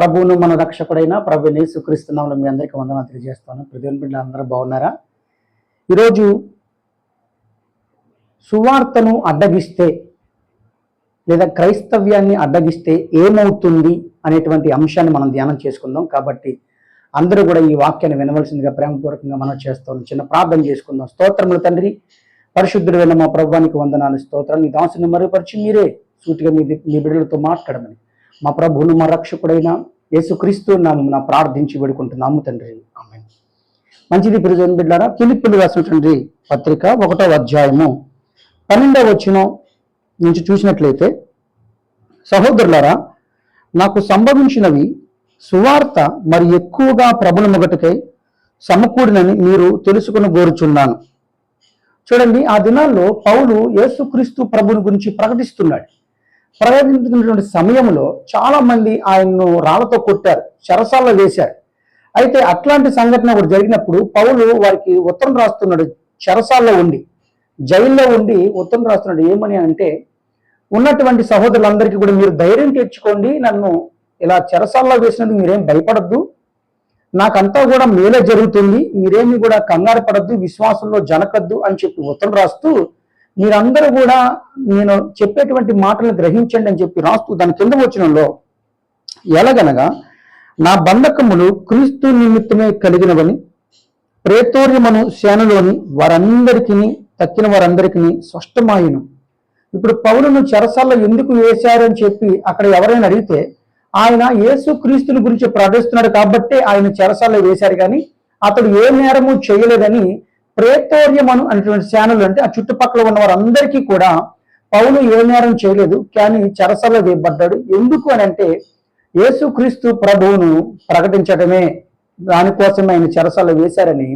ప్రభువును మన రక్షకుడైన ప్రభు యేసుక్రీస్తున్నాము మీ అందరికీ వందనాలు తెలియజేస్తాను ప్రతి బిడ్డలు అందరూ బాగున్నారా? ఈరోజు సువార్తను అడ్డగిస్తే లేదా క్రైస్తవ్యాన్ని అడ్డగిస్తే ఏమవుతుంది అనేటువంటి అంశాన్ని మనం ధ్యానం చేసుకుందాం. కాబట్టి అందరూ కూడా ఈ వాక్యాన్ని వినవలసిందిగా ప్రేమపూర్వకంగా మనం చేస్తాం చిన్న ప్రార్థన చేసుకుందాం. స్తోత్రములు తండ్రి పరిశుద్ధుడు మా ప్రభువానికి వందనాలు స్తోత్రం నీ దాసుని మరుగుపరిచి మీరే సూటిగా మీ మీ బిడ్డలతో మాట్లాడమని మా ప్రభువును మా రక్షకుడైన యేసుక్రీస్తు నామమున ప్రార్థించి వేడుకుంటున్నాము తండ్రి. ఆమె మంచిది ప్రజలు బిడ్డారా ఫిలిప్పులు రాసినటువంటి పత్రిక ఒకటో అధ్యాయము పన్నెండవ వచ్చిన నుంచి చూసినట్లయితే సహోదరులారా నాకు సంభవించినవి సువార్త మరి ఎక్కువగా ప్రబల మొగటికై సమకూడినని మీరు తెలుసుకుని కోరుచున్నాను చూడండి ఆ దినాల్లో పౌలు యేసుక్రీస్తు ప్రభుని గురించి ప్రకటిస్తున్నాడు. ప్రయత్నించినటువంటి సమయంలో చాలా మంది ఆయన్ను రాళ్ళతో కొట్టారు చెరసాల్లో వేశారు. అయితే అట్లాంటి సంఘటన ఒకటి జరిగినప్పుడు పౌలు వారికి ఉత్తరం రాస్తున్నాడు చెరసాల్లో ఉండి జైల్లో ఉండి ఉత్తరం రాస్తున్నాడు ఏమని అంటే ఉన్నటువంటి సహోదరులందరికీ కూడా మీరు ధైర్యం తెచ్చుకోండి నన్ను ఇలా చెరసాల్లో వేసినందుకు మీరేం భయపడద్దు. నాకంతా కూడా మేలే జరుగుతుంది మీరేమి కూడా కంగారు పడద్దు విశ్వాసంలో జనకద్దు అని చెప్పి ఉత్తరం రాస్తూ మీరందరూ కూడా నేను చెప్పేటువంటి మాటలను గ్రహించండి అని చెప్పి రాస్తూ దాని కింద వచ్చినంలో ఎలాగనగా నా బంధకములు క్రీస్తు నిమిత్తమే కలిగినవని ప్రేతోర్యమను సేనలోని వారందరికీ తక్కిన వారందరికీ స్పష్టమాయను. ఇప్పుడు పౌరును చెరసాల్లో ఎందుకు వేశారని చెప్పి అక్కడ ఎవరైనా అడిగితే ఆయన యేసు క్రీస్తుని గురించి ప్రకటిస్తున్నాడు కాబట్టి ఆయన చెరసాల్లో వేశారు కానీ అతడు ఏ నేరము చేయలేదని ప్రేతోర్యమను అనేటువంటి ఛానల్ అంటే ఆ చుట్టుపక్కల ఉన్న వారందరికీ కూడా పౌలు ఏ నేరం చేయలేదు కానీ చెరసాల్లో వేయబడ్డాడు. ఎందుకు అని అంటే యేసుక్రీస్తు ప్రభువును ప్రకటించడమే దానికోసం ఆయన చెరసాల్లో వేశారని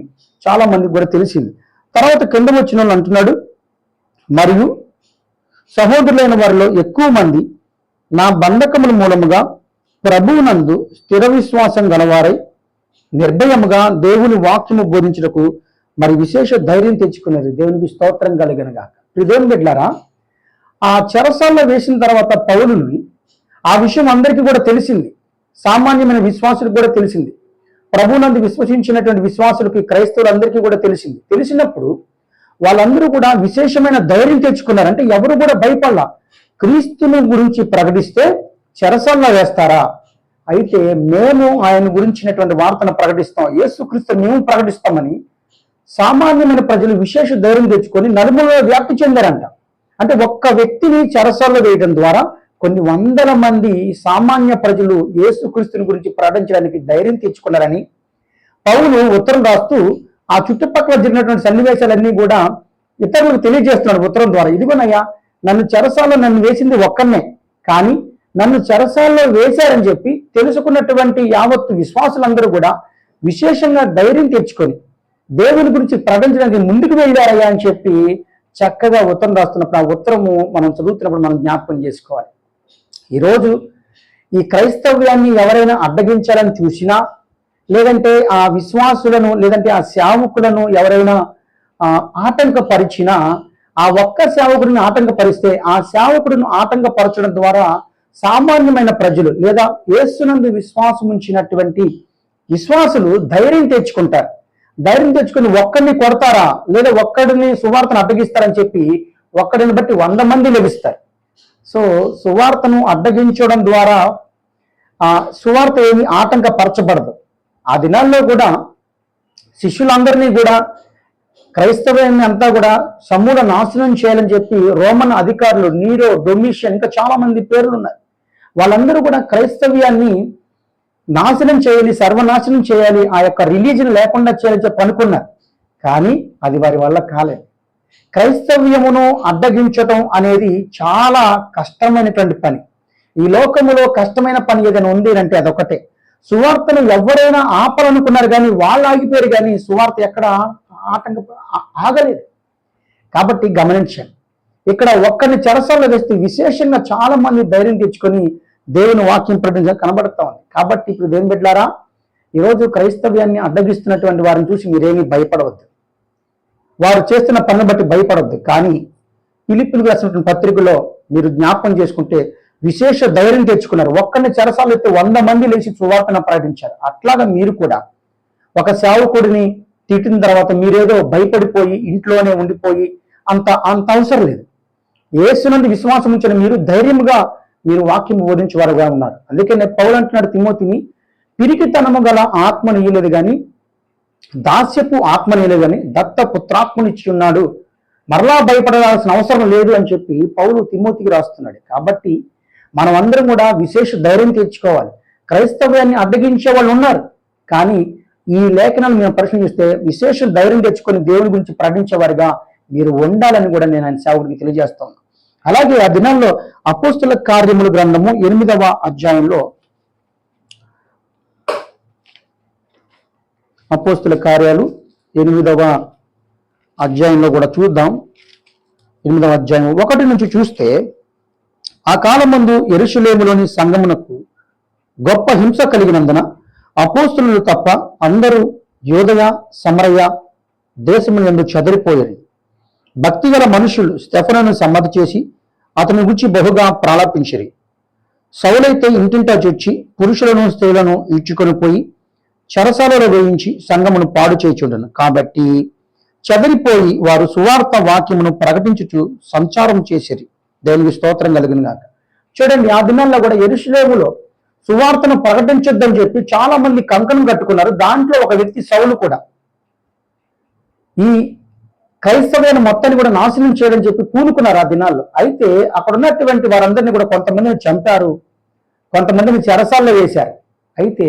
చాలా మందికి కూడా తెలిసింది. తర్వాత కింద వచ్చిన వాళ్ళు అంటున్నాడు మరియు సహోదరులైన వారిలో ఎక్కువ మంది నా బంధకముల మూలముగా ప్రభువునందు స్థిర విశ్వాసం గలవారై నిర్భయముగా దేవుని వాక్యము బోధించటకు మరి విశేష ధైర్యం తెచ్చుకున్నారు దేవునికి స్తోత్రం కలిగినగా దేవుని బిడ్లారా ఆ చెరసాల్లో వేసిన తర్వాత పౌలుని ఆ విషయం అందరికీ కూడా తెలిసింది. సామాన్యమైన విశ్వాసులకు కూడా తెలిసింది. ప్రభునందు విశ్వసించినటువంటి విశ్వాసులకి క్రైస్తవులందరికీ కూడా తెలిసింది. తెలిసినప్పుడు వాళ్ళందరూ కూడా విశేషమైన ధైర్యం తెచ్చుకున్నారు. అంటే ఎవరు కూడా భయపడలా. క్రీస్తుని గురించి ప్రకటిస్తే చెరసల్లో వేస్తారా? అయితే మేము ఆయన గురించినటువంటి వార్తను ప్రకటిస్తాం. యేసుక్రీస్తు మేము ప్రకటిస్తామని సామాన్యమైన ప్రజలు విశేష ధైర్యం తెచ్చుకొని నలుమూలలో వ్యాప్తి చెందారంట. అంటే ఒక్క వ్యక్తిని చెరసాల్లో వేయడం ద్వారా కొన్ని వందల మంది సామాన్య ప్రజలు యేసుక్రీస్తుని గురించి ప్రకటించడానికి ధైర్యం తెచ్చుకున్నారని పౌలు ఉత్తరం రాస్తూ ఆ చుట్టుపక్కల జరిగినటువంటి సన్నివేశాలన్నీ కూడా ఇతరులకు తెలియజేస్తున్నాడు ఉత్తరం ద్వారా. ఇదిగోనయ్యా నన్ను చెరసాల్లో నన్ను వేసింది ఒక్కనే కానీ నన్ను చెరసాల్లో వేశారని చెప్పి తెలుసుకున్నటువంటి యావత్తు విశ్వాసులందరూ కూడా విశేషంగా ధైర్యం తెచ్చుకొని దేవుని గురించి ప్రకటించడానికి ముందుకు వెళ్ళారయ్యా అని చెప్పి చక్కగా ఉత్తరం రాస్తున్నప్పుడు ఆ ఉత్తరము మనం చదువుతున్నప్పుడు మనం జ్ఞాపకం చేసుకోవాలి. ఈరోజు ఈ క్రైస్తవ్యాన్ని ఎవరైనా అడ్డగించాలని చూసినా లేదంటే ఆ విశ్వాసులను లేదంటే ఆ సేవకులను ఎవరైనా ఆ, ఆటంకపరిచినా ఆ ఒక్క సేవకుడిని ఆటంకపరిస్తే ఆ సేవకుడిని ఆటంకపరచడం ద్వారా సామాన్యమైన ప్రజలు లేదా యేసునందు విశ్వాసం ఉంచినటువంటి విశ్వాసులు ధైర్యం తెచ్చుకుంటారు. ధైర్యం తెచ్చుకుని ఒక్కడిని కొడతారా? లేదా ఒక్కడిని సువార్తను అడ్డగిస్తారని చెప్పి ఒక్కడిని బట్టి వంద మంది లభిస్తారు. సో సువార్తను అడ్డగించడం ద్వారా ఆ సువార్త ఏమి ఆటంకపరచబడదు. ఆ దినాల్లో కూడా శిష్యులందరినీ కూడా క్రైస్తవాన్ని అంతా కూడా సమూల నాశనం చేయాలని చెప్పి రోమన్ అధికారులు నీరో డొమిషియన్ ఇంకా చాలా మంది పేర్లు ఉన్నాయి వాళ్ళందరూ కూడా క్రైస్తవ్యాన్ని నాశనం చేయాలి సర్వనాశనం చేయాలి ఆ యొక్క రిలీజన్ లేకుండా చేయాలని చెప్పి అనుకున్నారు. కానీ అది వారి వల్ల కాలేదు. క్రైస్తవ్యమును అడ్డగించటం అనేది చాలా కష్టమైనటువంటి పని. ఈ లోకములో కష్టమైన పని ఏదైనా ఉంది అంటే అదొకటే సువార్తను ఎవరైనా ఆపాలనుకున్నారు కానీ వాళ్ళు ఆగిపోయారు కానీ సువార్త ఎక్కడ ఆటంక ఆగలేదు. కాబట్టి గమనించండి. ఇక్కడ ఒక్కరిని చెరసాల్లో వేస్తే విశేషంగా చాలా మంది ధైర్యం తెచ్చుకొని దేవుని వాక్యం ప్రకటించడం కనబడతా ఉంది. కాబట్టి ఇప్పుడు దేవుని బిడ్డారా ఈరోజు క్రైస్తవ్యాన్ని అడ్డగిస్తున్నటువంటి వారిని చూసి మీరేమీ భయపడవద్దు. వారు చేస్తున్న పనులు బట్టి భయపడవద్దు. కానీ పిలిపిలు రాసినటువంటి పత్రికలో మీరు జ్ఞాపకం చేసుకుంటే విశేష ధైర్యం తెచ్చుకున్నారు. ఒక్కరిని చెరసాలు ఎత్తే వంద మంది లేచి సువార్తన ప్రకటించారు. అట్లాగా మీరు కూడా ఒక సేవకుడిని తిట్టిన తర్వాత మీరేదో భయపడిపోయి ఇంట్లోనే ఉండిపోయి అంత అంత అవసరం లేదు. ఏసునందు విశ్వాసం ఉంచిన మీరు ధైర్యంగా మీరు వాక్యం బోధించే వారుగా ఉన్నారు. అందుకే నేను పౌలు అంటున్నాడు తిమోతిని పిరికితనము గల ఆత్మ నీయలేదు కానీ దాస్యపు ఆత్మనేలేదు కానీ దత్త పుత్రాత్మనిచ్చి ఉన్నాడు మరలా భయపడాల్సిన అవసరం లేదు అని చెప్పి పౌలు తిమోతికి రాస్తున్నాడు. కాబట్టి మనం అందరం కూడా విశేష ధైర్యం తెచ్చుకోవాలి. క్రైస్తవ్యాన్ని అడ్డగించే వాళ్ళు ఉన్నారు. కానీ ఈ లేఖనాలు మేము పరిశీలిస్తే విశేష ధైర్యం తెచ్చుకొని దేవుని గురించి ప్రకటించేవారుగా మీరు ఉండాలని కూడా నేను ఆయన సేవకుడికి తెలియజేస్తాను అలాగే ఆ దినంలో అపోస్తుల కార్యముల గ్రంథము ఎనిమిదవ అధ్యాయంలో అపోస్తుల కార్యాలు ఎనిమిదవ అధ్యాయంలో కూడా చూద్దాం. ఎనిమిదవ అధ్యాయం ఒకటి నుంచి చూస్తే ఆ కాలం ముందు ఎరుషులేములోని సంగమునకు గొప్ప హింస కలిగినందున అపోస్తులు తప్ప అందరూ యోదయ సమరయ దేశము ఎందు చెదిరిపోయారు. భక్తిగల మనుషులు స్టెఫనను సమ్మతి చేసి అతని గురించి బహుగా ప్రాళాపించిరి సౌలైతే ఇంటింటా చొచ్చి పురుషులను స్త్రీలను ఈడ్చుకొని పోయి చెరసాలలో వేయించి సంగమును పాడు చేయుచుండను. కాబట్టి చెదిరిపోయి వారు సువార్త వాక్యమును ప్రకటించుచు సంచారం చేసిరి. దేవునికి స్తోత్రం కలిగిన గాక. చూడండి ఆ దినాల్లో కూడా ఎరుషులేములో సువార్తను ప్రకటించొద్దని చెప్పి చాలా మంది కంకణం కట్టుకున్నారు. దాంట్లో ఒక వ్యక్తి సౌలు కూడా. ఈ క్రైస్తవైన మొత్తాన్ని కూడా నాశనం చేయడం చెప్పి పూనుకున్నారు ఆ దినాల్లో. అయితే అక్కడ ఉన్నటువంటి వారందరినీ కూడా కొంతమందిని చంపారు. కొంతమందిని చెరసాల్లో వేశారు. అయితే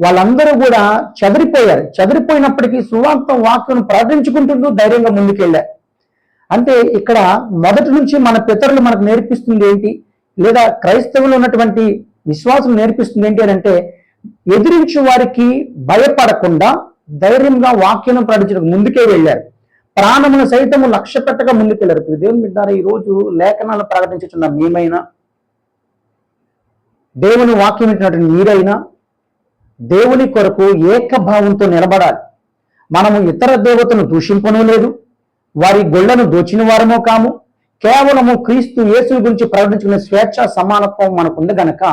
వాళ్ళందరూ కూడా చెదిరిపోయారు. చెదిరిపోయినప్పటికీ సువాంతం వాక్యం ప్రకటించుకుంటుంటూ ధైర్యంగా ముందుకెళ్ళారు. అంటే ఇక్కడ మొదటి నుంచి మన పితరులు మనకు నేర్పిస్తుంది ఏంటి? లేదా క్రైస్తవులు ఉన్నటువంటి విశ్వాసం నేర్పిస్తుంది ఏంటి అని అంటే ఎదిరించు వారికి భయపడకుండా ధైర్యంగా వాక్యం ప్రకటించడానికి ముందుకే వెళ్ళారు. ప్రాణమును సైతము లక్ష్య పెట్టగా ముందుకెళ్ళారు ఇప్పుడు దేవుని బిడ్డారా ఈ రోజు లేఖనాలు ప్రకటించుతున్న మేమైనా దేవుని వాక్యం ఇచ్చినటువంటి మీరైనా దేవుని కొరకు ఏకభావంతో నిలబడాలి. మనము ఇతర దేవతను దూషింపనూ లేదు. వారి గొళ్ళను దోచిన వారమో కాము. కేవలము క్రీస్తు యేసు గురించి ప్రకటించుకునే స్వేచ్ఛ సమానత్వం మనకుంది గనక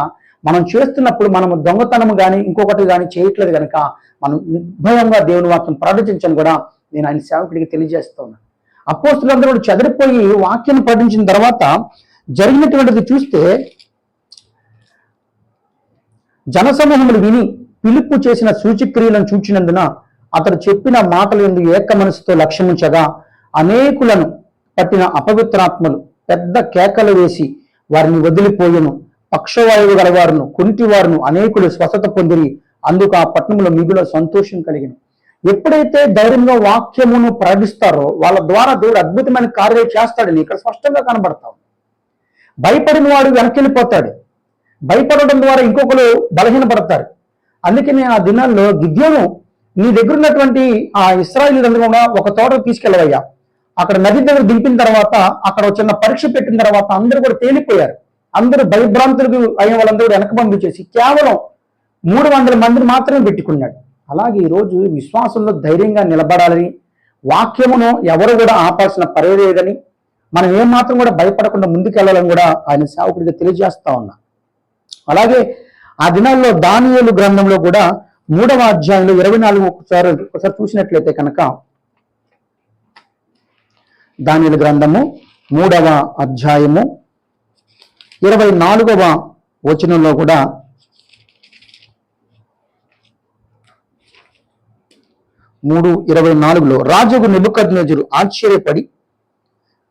మనం చేస్తున్నప్పుడు మనము దొంగతనము కానీ ఇంకొకటి కానీ చేయట్లేదు గనక మనం నిర్భయంగా దేవుని వాక్యం ప్రకటించని కూడా నేను ఆయన సేవకుడికి తెలియజేస్తూ ఉన్నాను. అపోస్తులందరూ కూడా చెదిరిపోయి వాక్యం పఠించిన తర్వాత జరిగినటువంటిది చూస్తే జనసమూహములు విని పిలుపు చేసిన సూచిక్రియలను చూచినందున అతడు చెప్పిన మాటలు ఎందు ఏక మనసుతో లక్ష్యముంచగా అనేకులను పట్టిన అపవిత్రాత్మలు పెద్ద కేకలు వేసి వారిని వదిలిపోయెను. పక్షవాయువు గలవారును కుంటివారును అనేకులు స్వస్థత పొందిరి. అందుకు ఆ పట్టణంలో మిగుల సంతోషం కలిగిన. ఎప్పుడైతే ధైర్యంగా వాక్యమును ప్రకటిస్తారో వాళ్ళ ద్వారా దేవుడు అద్భుతమైన కార్యాలు చేస్తాడని ఇక్కడ స్పష్టంగా కనబడతాం భయపడిన వాడు వెనకెళ్ళిపోతాడు భయపడడం ద్వారా ఇంకొకరు బలహీనపడతారు. అందుకని ఆ దినాల్లో గిద్యోను నీ దగ్గర ఉన్నటువంటి ఆ ఇస్రాయిల్ కూడా ఒక తోటకు తీసుకెళ్ళవయ్యా. అక్కడ నది దగ్గర దింపిన తర్వాత అక్కడ ఒక చిన్న పరీక్ష పెట్టిన తర్వాత అందరూ కూడా తేలిపోయారు. అందరూ భయభ్రాంతులకు అయిన వాళ్ళందరూ వెనక పంపించేసి కేవలం మూడు వందల మందిని మాత్రమే పెట్టుకున్నాడు. అలాగే ఈరోజు విశ్వాసంలో ధైర్యంగా నిలబడాలని వాక్యమును ఎవరు కూడా ఆపాల్సిన పరే లేదని మనం ఏమాత్రం కూడా భయపడకుండా ముందుకెళ్ళాలని కూడా ఆయన సేవకుడిగా తెలియజేస్తా ఉన్నా. అలాగే ఆ దినాల్లో దానియలు గ్రంథంలో కూడా మూడవ అధ్యాయంలో ఇరవై నాలుగు ఒకసారి ఒకసారి చూసినట్లయితే కనుక దానియలు గ్రంథము మూడవ అధ్యాయము ఇరవై నాలుగవ వచనంలో కూడా మూడు ఇరవై నాలుగులో రాజుకు నిబుకద్నజరు ఆశ్చర్యపడి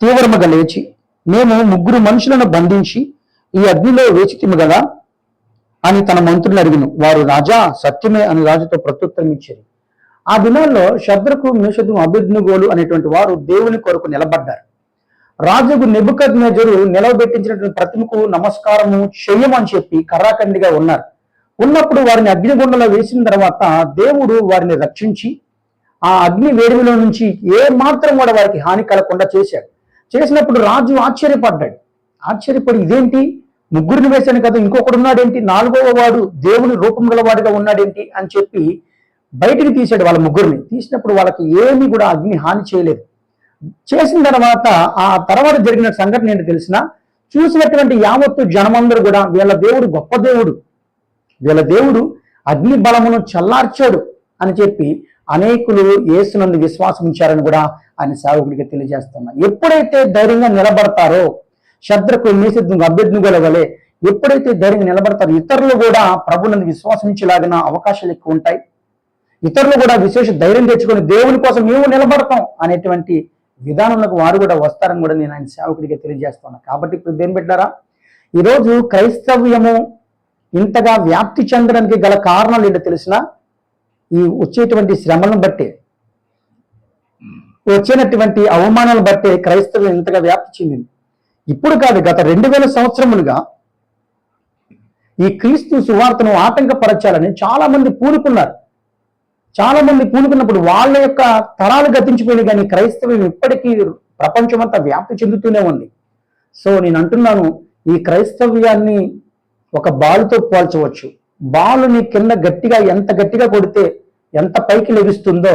తీవ్రముగా లేచి మేము ముగ్గురు మనుషులను బంధించి ఈ అగ్నిలో వేచితిము కదా అని తన మంత్రులు అడిగిను. వారు రాజా సత్యమే అని రాజుతో ప్రత్యుత్తరం ఇచ్చారు. ఆ దినాల్లో శద్రకు మేషదు అభిజ్ఞగోలు అనేటువంటి వారు దేవుని కొరకు నిలబడ్డారు. రాజుకు నెబుకద్ నిలవబెట్టించినటువంటి ప్రతిమకు నమస్కారము చెయ్యమని చెప్పి కర్రాకండిగా ఉన్నారు. ఉన్నప్పుడు వారిని అగ్నిగుండంలో వేసిన తర్వాత దేవుడు వారిని రక్షించి ఆ అగ్ని వేడిమిలో నుంచి ఏ మాత్రం కూడా వారికి హాని కలగకుండా చేశాడు. చేసినప్పుడు రాజు ఆశ్చర్యపడ్డాడు. ఆశ్చర్యపడి ఇదేంటి? ముగ్గురిని వేశాను కదా ఇంకొకడు ఉన్నాడేంటి? నాలుగవ వాడు దేవుని రూపం గలవాడుగా ఉన్నాడేంటి? అని చెప్పి బయటికి తీశాడు వాళ్ళ ముగ్గురిని. తీసినప్పుడు వాళ్ళకి ఏమీ కూడా అగ్ని హాని చేయలేదు. చేసిన తర్వాత ఆ తర్వాత జరిగిన సంఘటన ఏంటి తెలిసిన చూసినటువంటి యావత్తు జనమందరూ కూడా వీళ్ళ దేవుడు గొప్ప దేవుడు. వీళ్ళ దేవుడు అగ్ని బలమును చల్లార్చాడు అని చెప్పి అనేకులు యేసునందు విశ్వాసం ఉంచారని కూడా ఆయన సేవకుడికి తెలియజేస్తున్నారు ఎప్పుడైతే ధైర్యంగా నిలబడతారో శత్రుకు మేసిద్దు అభ్యర్థుల వలె ఎప్పుడైతే ధైర్యంగా నిలబడతారో ఇతరులు కూడా ప్రభునందు విశ్వాసం ఉంచేలాగిన అవకాశాలు ఎక్కువ ఉంటాయి. ఇతరులు కూడా విశేష ధైర్యం తెచ్చుకొని దేవుని కోసం మేము నిలబడతాం అనేటువంటి విధానంలోకి వారు కూడా వస్తారని కూడా నేను ఆయన సేవకుడికి తెలియజేస్తున్నాను కాబట్టి ఇప్పుడు దేని పెట్టారా ఈరోజు క్రైస్తవ్యము ఇంతగా వ్యాప్తి చెందడానికి గల కారణాలు ఏంటో తెలిసినా ఈ వచ్చేటువంటి శ్రమలను బట్టే వచ్చినటువంటి అవమానాలను బట్టే క్రైస్తవులు ఇంతగా వ్యాప్తి చెందింది. ఇప్పుడు కాదు గత రెండు వేల సంవత్సరములుగా ఈ క్రీస్తు సువార్తను ఆటంకపరచాలని చాలా మంది పూనుకున్నారు. చాలా మంది పూనుకున్నప్పుడు వాళ్ళ యొక్క తరాలు గతించిపోయినాయి కానీ క్రైస్తవ్యం ఇప్పటికీ ప్రపంచమంతా వ్యాప్తి చెందుతూనే ఉంది. సో నేను అంటున్నాను ఈ క్రైస్తవ్యాన్ని ఒక బాలుతో పోల్చవచ్చు. బాలుని కింద గట్టిగా ఎంత గట్టిగా కొడితే ఎంత పైకి లభిస్తుందో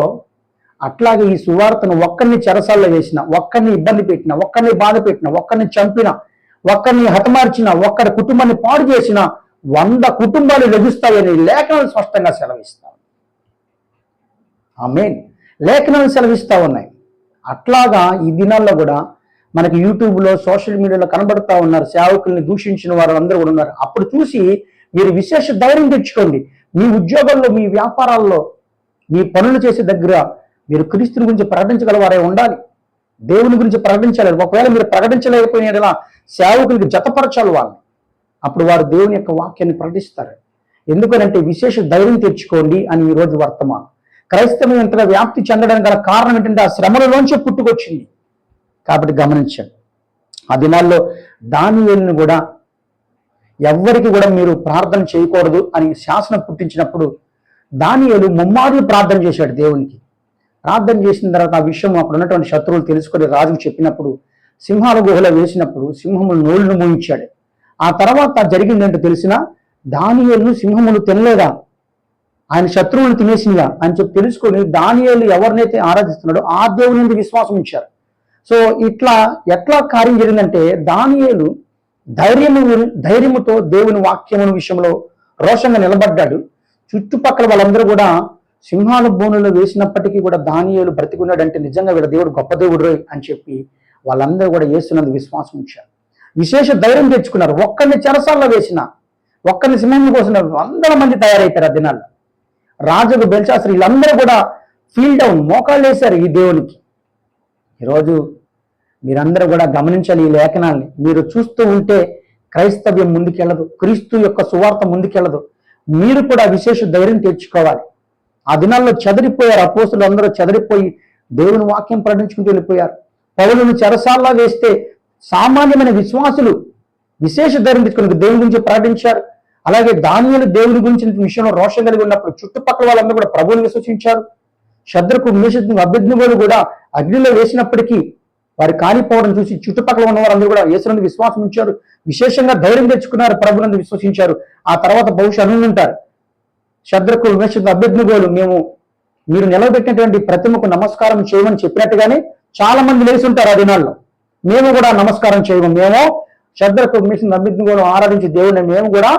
అట్లాగే ఈ సువార్తను ఒక్కరిని చెరసాల్లో వేసిన ఒక్కరిని ఇబ్బంది పెట్టిన ఒక్కరిని బాధ పెట్టిన ఒక్కరిని చంపిన ఒక్కరిని హతమార్చిన ఒక్కరి కుటుంబాన్ని పాడు చేసిన వంద కుటుంబాలు లభిస్తాయని లేఖనాలు స్పష్టంగా సెలవిస్తాం ఆమె లేఖనాలు సెలవిస్తా ఉన్నాయి. అట్లాగా ఈ దినాల్లో కూడా మనకి యూట్యూబ్లో సోషల్ మీడియాలో కనబడతా ఉన్నారు సేవకుల్ని దూషించిన వారు అందరూ కూడా ఉన్నారు. అప్పుడు చూసి మీరు విశేష ధైర్యం తెచ్చుకోండి. మీ ఉద్యోగంలో మీ వ్యాపారాల్లో మీ పనులు చేసే దగ్గర మీరు క్రీస్తుని గురించి ప్రకటించగలవారే ఉండాలి. దేవుని గురించి ప్రకటించాలి ఒకవేళ మీరు ప్రకటించలేకపోయిన సేవకులకి జతపరచాలి వాళ్ళని. అప్పుడు వారు దేవుని యొక్క వాక్యాన్ని ప్రకటిస్తారు. ఎందుకనంటే విశేష ధైర్యం తెచ్చుకోండి అని ఈరోజు వర్తమానం. క్రైస్తవం ఇంతగా వ్యాప్తి చెందడానికి గల కారణం ఏంటంటే ఆ శ్రమలలోంచి పుట్టుకొచ్చింది. కాబట్టి గమనించండి. ఆ దినాల్లో దానియేలును కూడా ఎవ్వరికి కూడా మీరు ప్రార్థన చేయకూడదు అని శాసనం పుట్టించినప్పుడు దానియలు ముమ్మారు ప్రార్థన చేశాడు దేవునికి. ప్రార్థన చేసిన తర్వాత ఆ విషయం అక్కడ ఉన్నటువంటి శత్రువులు తెలుసుకొని రాజుకు చెప్పినప్పుడు సింహాల గుహలో వేసినప్పుడు సింహములు నోళ్ళను మూయించాడు. ఆ తర్వాత జరిగిందంటే తెలిసిన దానియేలును సింహములు తినలేదా? ఆయన శత్రువులు తినేసిందా? అని చెప్పి తెలుసుకొని దానియలు ఎవరినైతే ఆరాధిస్తున్నాడో ఆ దేవుని విశ్వాసం ఇచ్చారు సో ఇట్లా ఎట్లా కార్యం జరిగిందంటే దానియలు ధైర్యము ధైర్యముతో దేవుని వాక్యమును విషయంలో రోషంగా నిలబడ్డాడు. చుట్టుపక్కల వాళ్ళందరూ కూడా సింహాల బోనులో వేసినప్పటికీ కూడా దానియాలు బ్రతికున్నాడంటే నిజంగా వీళ్ళ దేవుడు గొప్ప దేవుడు అని చెప్పి వాళ్ళందరూ కూడా వేస్తున్నందు విశ్వాసం ఉంచారు. విశేష ధైర్యం తెచ్చుకున్నారు. ఒక్కరిని చెరసాల్లో వేసిన ఒక్కరిని సింహం కోసిన వందల మంది తయారైతారు ఆ దినాల్లో. రాజుకు బెల్శాస్త్రి వీళ్ళందరూ కూడా ఫీల్ డౌన్ మోకాళ్ళు వేశారు ఈ దేవునికి. ఈరోజు మీరందరూ కూడా గమనించాలి ఈ లేఖనాల్ని. మీరు చూస్తూ ఉంటే క్రైస్తవ్యం ముందుకెళ్ళదు క్రీస్తు యొక్క సువార్త ముందుకెళ్ళదు. మీరు కూడా విశేష ధైర్యం తెచ్చుకోవాలి. ఆ దినాల్లో చెదరిపోయారు అపోసులు అందరూ చెదరిపోయి దేవుని వాక్యం ప్రకటించుకుంటూ వెళ్ళిపోయారు. పౌరులను చెరసాల్లా వేస్తే సామాన్యమైన విశ్వాసులు విశేష ధైర్యం తెచ్చుకుని దేవుని గురించి ప్రకటించారు. అలాగే దానియలు దేవుని గురించి విషయంలో రోషం కలిగి ఉన్నప్పుడు చుట్టుపక్కల వాళ్ళందరూ కూడా ప్రభువుని విశ్వసించారు. శత్రుకు మేషకు అభ్యర్థులు కూడా అగ్నిలో వేసినప్పటికీ వారు కాలిపోవడం చూసి చుట్టుపక్కల ఉన్న వారందరూ కూడా యేసునందు విశ్వాసం ఉంచారు. విశేషంగా ధైర్యం తెచ్చుకున్నారు. ప్రభునందు విశ్వసించారు. ఆ తర్వాత బహుశా అనుకుంటారు శత్రుకు మేషకు అభ్యర్థుగోలు మేము మీరు నిలబెట్టినటువంటి ప్రతిమకు నమస్కారం చేయమని చెప్పినట్టుగానే చాలా మంది లేచి ఉంటారు ఆ దినాల్లో. మేము కూడా నమస్కారం చేయము. మేము శద్రకు మేషకు అభ్యర్థుగోలు ఆరాధించి దేవుడిని మేము కూడా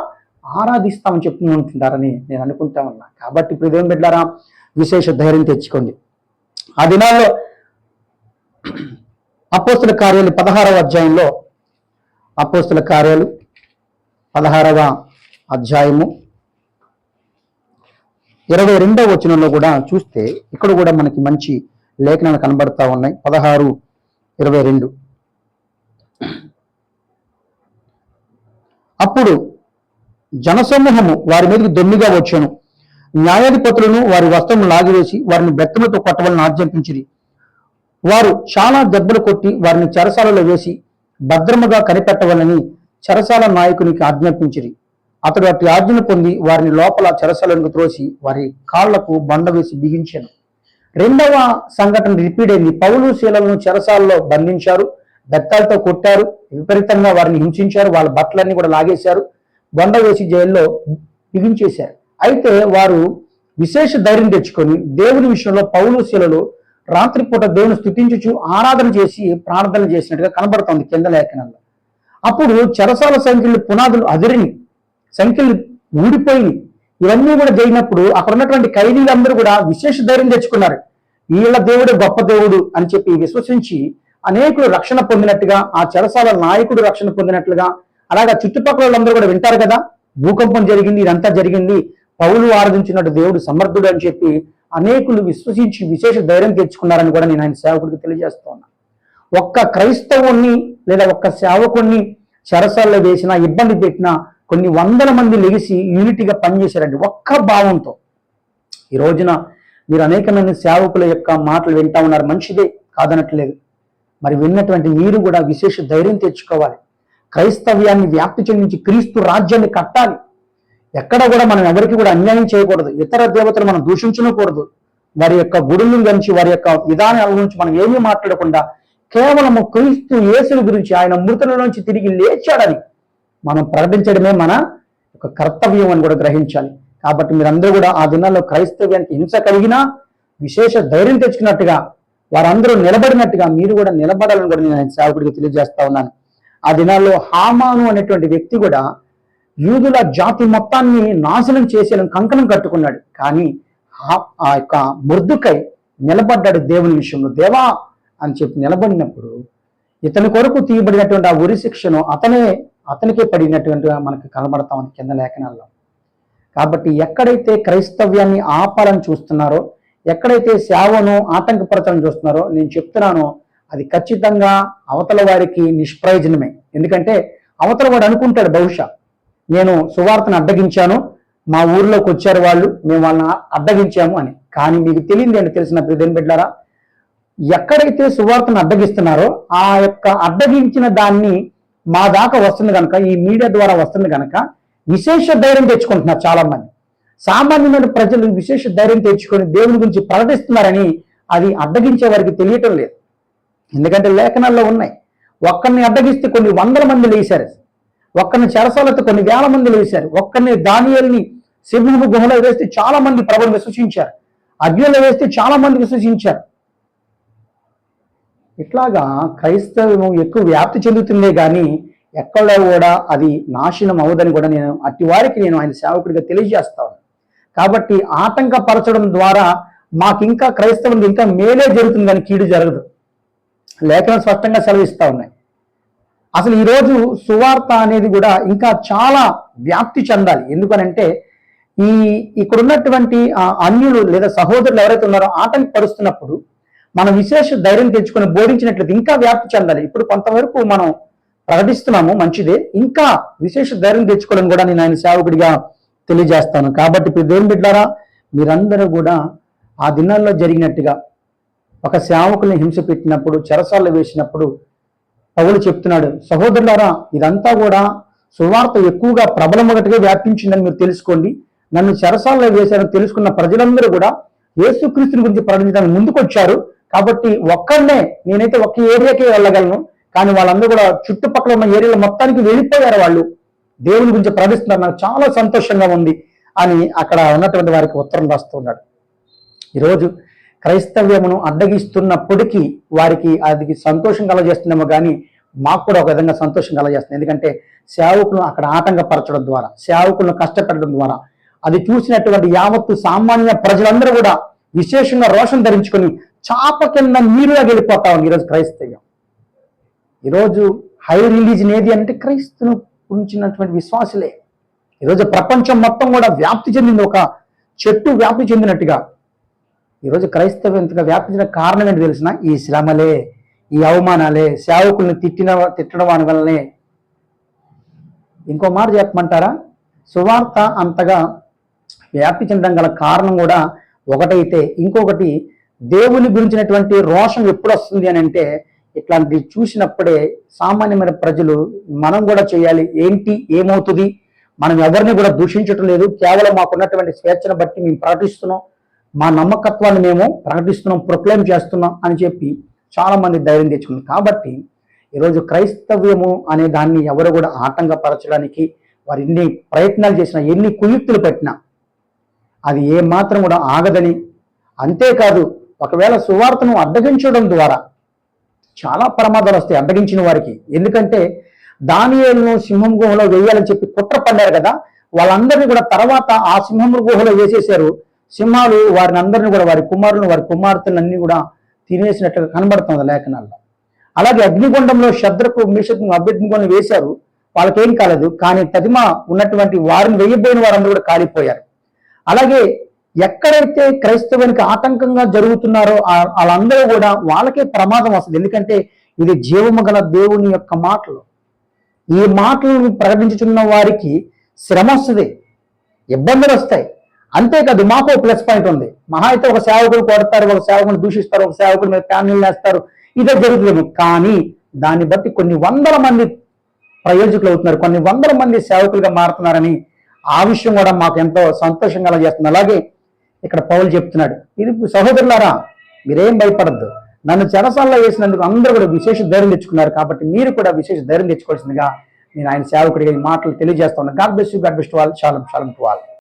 ఆరాధిస్తామని చెప్తూ ఉంటుంటారని నేను అనుకుంటా ఉన్నా. కాబట్టి ఇప్పుడు ఇదేం పెట్టారా విశేష ధైర్యం తెచ్చుకోండి. ఆ దినాల్లో అపోస్తుల కార్యాలు పదహారవ అధ్యాయంలో. అపోస్తుల కార్యాలు పదహారవ అధ్యాయము. ఇరవై రెండవ వచనంలో కూడా చూస్తే ఇక్కడ కూడా మనకి మంచి లేఖనాలు కనబడతా ఉన్నాయి. పదహారు ఇరవై రెండు. అప్పుడు జనసమూహము వారి మీదకి దొమ్మిగా వచ్చాను. న్యాయాధిపతులను వారి వస్త్రము లాగివేసి వారిని బెత్తములతో కొట్టవాలని ఆజ్ఞాపించింది వారు చాలా దెబ్బలు కొట్టి వారిని చెరసాలలో వేసి భద్రముగా కనిపెట్టవాలని చెరసాల నాయకునికి ఆజ్ఞాపించిరి. అతడు అట్టి ఆజ్ఞను పొంది వారిని లోపల చెరసాలకు త్రోసి వారి కాళ్ళకు బండ వేసి బిగించాను. రెండవ సంఘటన రిపీట్ అయింది పౌలు శీలను చెరసాలలో బంధించారు బెత్తాలతో కొట్టారు విపరీతంగా వారిని హింసించారు వాళ్ళ బట్టలన్నీ కూడా లాగేశారు బండ వేసి జైల్లో బిగించేశారు. అయితే వారు విశేష ధైర్యం తెచ్చుకొని దేవుని విషయంలో పౌలు శీలలు రాత్రిపూట దేవుని స్థుతించుచు ఆరాధన చేసి ప్రార్థన చేసినట్టుగా కనబడుతోంది కింద లేఖనంలో. అప్పుడు చెరసాల సంఖ్యలు పునాదులు అదిరిని సంఖ్యలు ఊడిపోయి ఇవన్నీ కూడా జరిగినప్పుడు అక్కడ ఉన్నటువంటి ఖైదీలందరూ కూడా విశేష ధైర్యం తెచ్చుకున్నారు. వీళ్ళ దేవుడు గొప్ప దేవుడు అని చెప్పి విశ్వసించి అనేకులు రక్షణ పొందినట్టుగా ఆ చెరసాల నాయకుడు రక్షణ పొందినట్లుగా అలాగా చుట్టుపక్కల వాళ్ళందరూ కూడా వింటారు కదా భూకంపం జరిగింది ఇదంతా జరిగింది పౌలు ఆరాధించినట్టు దేవుడు సమర్థుడు అని చెప్పి అనేకులు విశ్వసించి విశేష ధైర్యం తెచ్చుకున్నారని కూడా నేను ఆయన సేవకుడికి తెలియజేస్తున్నా ఒక్క క్రైస్తవుణ్ణి లేదా ఒక్క సేవకుణ్ణి చెరసాల్లో వేసినా ఇబ్బంది పెట్టినా కొన్ని వందల మంది లెగిసి యూనిటీగా పనిచేశారండి. ఒక్క భావంతో. ఈ రోజున మీరు అనేక మంది సేవకుల యొక్క మాటలు వింటా ఉన్నారు. మంచిదే కాదనట్లేదు. మరి విన్నటువంటి మీరు కూడా విశేష ధైర్యం తెచ్చుకోవాలి. క్రైస్తవ్యాన్ని వ్యాప్తి చెందించి క్రీస్తు రాజ్యాన్ని కట్టాలి. ఎక్కడ కూడా మనం ఎవరికి కూడా అన్యాయం చేయకూడదు. ఇతర దేవతలు మనం దూషించకూడదు వారి యొక్క గుడుల గురించి వారి యొక్క విధానాల గురించి మనం ఏమీ మాట్లాడకుండా కేవలము క్రీస్తు యేసుల గురించి ఆయన మృతుల నుంచి తిరిగి లేచాడని మనం ప్రకటించడమే మన ఒక కర్తవ్యం అని కూడా గ్రహించాలి. కాబట్టి మీరందరూ కూడా ఆ దినాల్లో క్రైస్తవ్యానికి హింస కలిగినా విశేష ధైర్యం తెచ్చుకున్నట్టుగా వారందరూ నిలబడినట్టుగా మీరు కూడా నిలబడాలని కూడా నేను ఆయన సేవకుడికి తెలియజేస్తా ఉన్నాను. ఆ దినాల్లో హామాను అనేటువంటి వ్యక్తి కూడా యూదుల జాతి మొత్తాన్ని నాశనం చేసేలా కంకణం కట్టుకున్నాడు. కానీ ఆ- ఆ యొక్క మృదుకై నిలబడ్డాడు దేవుని విషయంలో. దేవా అని చెప్పి నిలబడినప్పుడు ఇతని కొరకు తీయబడినటువంటి ఆ ఉరి శిక్షను అతనే అతనికే పడినటువంటిగా మనకు కనబడతాం కింద లేఖనాల్లో. కాబట్టి ఎక్కడైతే క్రైస్తవ్యాన్ని ఆపాలని చూస్తున్నారో ఎక్కడైతే సేవను ఆటంకపరచాలని చూస్తున్నారో నేను చెప్తున్నానో అది ఖచ్చితంగా అవతల వారికి నిష్ప్రయోజనమే. ఎందుకంటే అవతల వాడు అనుకుంటాడు బహుశా నేను సువార్తను అడ్డగించాను. మా ఊర్లోకి వచ్చారు వాళ్ళు మేము వాళ్ళని అడ్డగించాము అని. కానీ మీకు తెలియదు అని తెలిసిన ప్రిదేని బిడ్డారా ఎక్కడైతే సువార్తను అడ్డగిస్తున్నారో ఆ యొక్క అడ్డగించిన దాన్ని మా దాకా వస్తుంది కనుక ఈ మీడియా ద్వారా వస్తుంది కనుక విశేష ధైర్యం తెచ్చుకుంటున్నారు చాలా మంది సామాన్యమైన ప్రజలు విశేష ధైర్యం తెచ్చుకొని దేవుని గురించి ప్రకటిస్తున్నారని అది అడ్డగించే వారికి తెలియటం లేదు. ఎందుకంటే లేఖనాల్లో ఉన్నాయి. ఒక్కరిని అడ్డగిస్తే కొన్ని వందల మంది లేచారు ఒక్కరిని చెరసాలతో కొన్ని వేల మందిని వేశారు ఒక్కరిని దానియల్ని సింహపు గుహలో వేస్తే చాలా మంది ప్రభుని విశ్వసించారు. అగ్నిలో వేస్తే చాలా మంది విశ్వసించారు. ఇట్లాగా క్రైస్తవం ఎక్కువ వ్యాప్తి చెందుతుందే కానీ ఎక్కడ కూడా అది నాశనం అవ్వదని కూడా నేను అట్టి వారికి నేను ఆయన సేవకుడిగా తెలియజేస్తాను కాబట్టి ఆటంకపరచడం ద్వారా మాకు ఇంకా క్రైస్తవం ఇంకా మేలే జరుగుతుందని కీడు జరగదు. లేఖనం స్పష్టంగా సెలవిస్తా ఉన్నాయి. అసలు ఈరోజు సువార్త అనేది కూడా ఇంకా చాలా వ్యాప్తి చెందాలి. ఎందుకనంటే ఈ ఇక్కడ ఉన్నటువంటి ఆ అన్యులు లేదా సహోదరులు ఎవరైతే ఉన్నారో ఆటంకపరుస్తున్నప్పుడు మనం విశేష ధైర్యం తెచ్చుకొని బోధించినట్లయితే ఇంకా వ్యాప్తి చెందాలి. ఇప్పుడు కొంతవరకు మనం ప్రకటిస్తున్నాము మంచిదే. ఇంకా విశేష ధైర్యం తెచ్చుకోవడం కూడా నేను ఆయన సేవకుడిగా తెలియజేస్తాను. కాబట్టి ఇప్పుడు దేవుని బిడ్డారా మీరందరూ కూడా ఆ దినాల్లో జరిగినట్టుగా ఒక సేవకుల్ని హింస పెట్టినప్పుడు చెరసాల్లో వేసినప్పుడు పౌలు చెప్తున్నాడు సహోదరులారా ఇదంతా కూడా సువార్త ఎక్కువగా ప్రబలమొకటిగా వ్యాపించిందని మీరు తెలుసుకోండి. నన్ను చెరసాలలో వేశారని తెలుసుకున్న ప్రజలందరూ కూడా యేసుక్రీస్తుని గురించి ప్రకటించడానికి ముందుకొచ్చారు. కాబట్టి ఒక్కడనే నేనైతే ఒక్క ఏరియాకే వెళ్ళగలను. కానీ వాళ్ళందరూ కూడా చుట్టుపక్కల ఉన్న ఏరియాల మొత్తానికి వెళ్ళిపోయారు వాళ్ళు. దేవుని గురించి ప్రకటిస్తున్నారు. నాకు చాలా సంతోషంగా ఉంది అని అక్కడ ఉన్నటువంటి వారికి ఉత్తరం రాస్తున్నాడు ఈరోజు క్రైస్తవ్యమును అడ్డగిస్తున్నప్పటికీ వారికి అది సంతోషం కలగజేస్తుందేమో కానీ మాకు కూడా ఒక విధంగా సంతోషం కలగజేస్తుంది. ఎందుకంటే సేవకులను అక్కడ ఆటంకపరచడం ద్వారా సేవకులను కష్టపెట్టడం ద్వారా అది చూసినటువంటి యావత్తు సామాన్య ప్రజలందరూ కూడా విశేషంగా రోషం ధరించుకొని చాప కింద నీరుగా వెళ్ళిపోతా ఉంది ఈరోజు క్రైస్తవ్యం. ఈరోజు హై రిలీజన్ ఏది అంటే క్రైస్తును గురించినటువంటి విశ్వాసులే. ఈరోజు ప్రపంచం మొత్తం కూడా వ్యాప్తి చెందింది ఒక చెట్టు వ్యాప్తి చెందినట్టుగా ఈరోజు క్రైస్తవం ఇంతగా వ్యాపించిన కారణం ఏంటి తెలిసిన ఈ శ్రమలే ఈ అవమానాలే సేవకుల్ని తిట్టిన తిట్టడం వాని వల్లనే. ఇంకో మాట చెప్పమంటారా? సువార్త అంతగా వ్యాప్తి చెందడం గల కారణం కూడా ఒకటైతే ఇంకొకటి దేవుని గురించినటువంటి రోషం ఎప్పుడు వస్తుంది అని అంటే ఇట్లాంటివి చూసినప్పుడే సామాన్యమైన ప్రజలు మనం కూడా చేయాలి ఏంటి ఏమవుతుంది? మనం ఎవరిని కూడా దూషించటం లేదు కేవలం మాకున్నటువంటి స్వేచ్ఛను బట్టి మేము ప్రకటిస్తున్నాం. మా నమ్మకత్వాన్ని మేము ప్రకటిస్తున్నాం ప్రొక్లైమ్ చేస్తున్నాం అని చెప్పి చాలా మంది ధైర్యం తెచ్చుకుంది కాబట్టి ఈరోజు క్రైస్తవ్యము అనే దాన్ని ఎవరు కూడా ఆటంకపరచడానికి వారు ఎన్ని ప్రయత్నాలు చేసినా ఎన్ని కుయుక్తులు పెట్టినా అది ఏ మాత్రం కూడా ఆగదని. అంతేకాదు ఒకవేళ సువార్తను అడ్డగించడం ద్వారా చాలా ప్రమాదాలు వస్తాయి అడ్డగించిన వారికి. ఎందుకంటే దానియేలును సింహం గుహలో వేయాలని చెప్పి కుట్ర పడ్డారు కదా వాళ్ళందరినీ కూడా తర్వాత ఆ సింహం గుహలో వేసేశారు. సింహాలు వారిని అందరిని కూడా వారి కుమారులను వారి కుమార్తెలన్నీ కూడా తినేసినట్లుగా కనబడుతుంది లేఖనాల్లో. అలాగే అగ్నిగుండంలో శద్రకు మిషకు అభ్యర్థిని వేశారు. వాళ్ళకేం కాలేదు. కానీ తదిమ ఉన్నటువంటి వారిని వెయ్యబోయిన వారందరూ కూడా కాలిపోయారు. అలాగే ఎక్కడైతే క్రైస్తవునికి ఆటంకంగా జరుగుతున్నారో వాళ్ళందరూ కూడా వాళ్ళకే ప్రమాదం వస్తుంది. ఎందుకంటే ఇది జీవము గల దేవుని యొక్క మాటలు. ఈ మాటలను ప్రకటించుతున్న వారికి శ్రమ వస్తుంది. ఇబ్బందులు వస్తాయి. అంతేకాదు మాకు ప్లస్ పాయింట్ ఉంది. మహా అయితే ఒక సేవకుడు కొడతారు ఒక సేవకుని దూషిస్తారు ఒక సేవకుడి మీద ప్యానెల్ వేస్తారు ఇదే జరుగుతుంది. కానీ దాన్ని బట్టి కొన్ని వందల మంది ప్రయోజకులు అవుతున్నారు. కొన్ని వందల మంది సేవకులుగా మారుతున్నారని ఆ విషయం కూడా మాకు ఎంతో సంతోషంగా కలగజేస్తుంది. అలాగే ఇక్కడ పౌలు చెప్తున్నాడు. ఇది సహోదరులారా మీరేం భయపడద్దు. నన్ను చెరసాల్లో వేసినందుకు అందరూ కూడా విశేష ధైర్యం తెచ్చుకున్నారు. కాబట్టి మీరు కూడా విశేష ధైర్యం తెచ్చుకోవాల్సిందిగా నేను ఆయన సేవకుడిగా ఈ మాటలు తెలియజేస్తా ఉన్నాను. గాడ్ బెస్ట్ గాడ్ బెస్ట్ వాళ్ళు చాలా చాలా వాళ్ళు